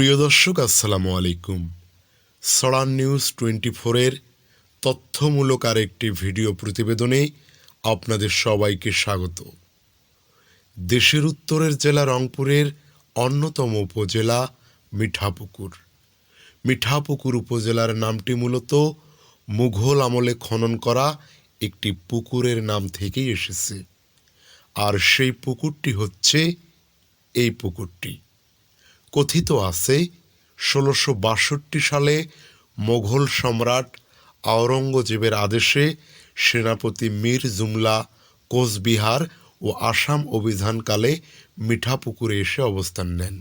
প্রিয় দর্শক, আসসালামু আলাইকুম। সরান নিউজ টোয়েন্টি ফোরের তথ্যমূলক আরেকটি ভিডিও প্রতিবেদনে আপনাদের সবাইকে স্বাগত। দেশের উত্তরের জেলা রংপুরের অন্যতম উপজেলা মিঠাপুকুর। মিঠাপুকুর উপজেলার নামটি মূলত মুঘল আমলে খনন করা একটি পুকুরের নাম থেকেই এসেছে। আর সেই পুকুরটি হচ্ছে এই পুকুরটি। কথিত আছে, ষোলোশো বাষট্টি সালে মোঘল সম্রাট আওরঙ্গজেবের আদেশে সেনাপতি মীর জুমলা কোচবিহার ও আসাম অভিযানকালে মিঠাপুকুরে এসে অবস্থান নেন।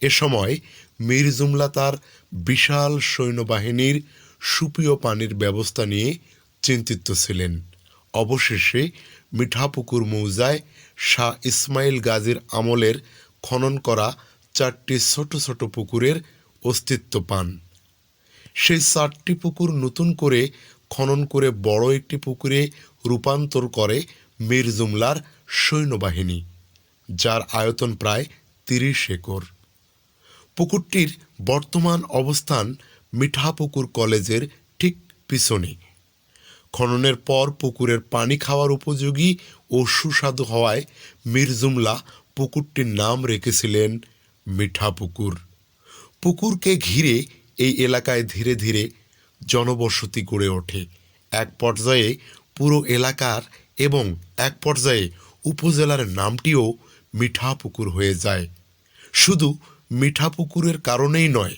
এ সময় মীর জুমলা তার বিশাল সৈন্যবাহিনীর সুপীয় পানির ব্যবস্থা নিয়ে চিন্তিত ছিলেন। অবশেষে মিঠাপুকুর মৌজায় শাহ ইসমাইল গাজীর আমলের খনন করা চারটি ছোট ছোট পুকুরের অস্তিত্ব পান। সেই চারটি পুকুর নতুন করে খনন করে বড় একটি পুকুরে রূপান্তর করে মীর জুমলার সৈন্যবাহিনী, যার আয়তন প্রায় তিরিশ একর। পুকুরটির বর্তমান অবস্থান মিঠাপুকুর কলেজের ঠিক পিছনে। খননের পর পুকুরের পানি খাওয়ার উপযোগী ও সুস্বাদু হওয়ায় মীর জুমলা পুকুরটির নাম রেখেছিলেন মিঠা পুকুর। পুকুরকে ঘিরে এই এলাকায় ধীরে ধীরে জনবসতি গড়ে ওঠে। এক পর্যায়ে পুরো এলাকার এবং এক পর্যায়ে উপজেলার নামটিও মিঠাপুকুর হয়ে যায়। শুধু মিঠাপুকুরের কারণেই নয়,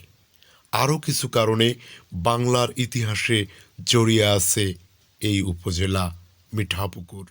আরও কিছু কারণে বাংলার ইতিহাসে জড়িয়ে আছে এই উপজেলা মিঠাপুকুর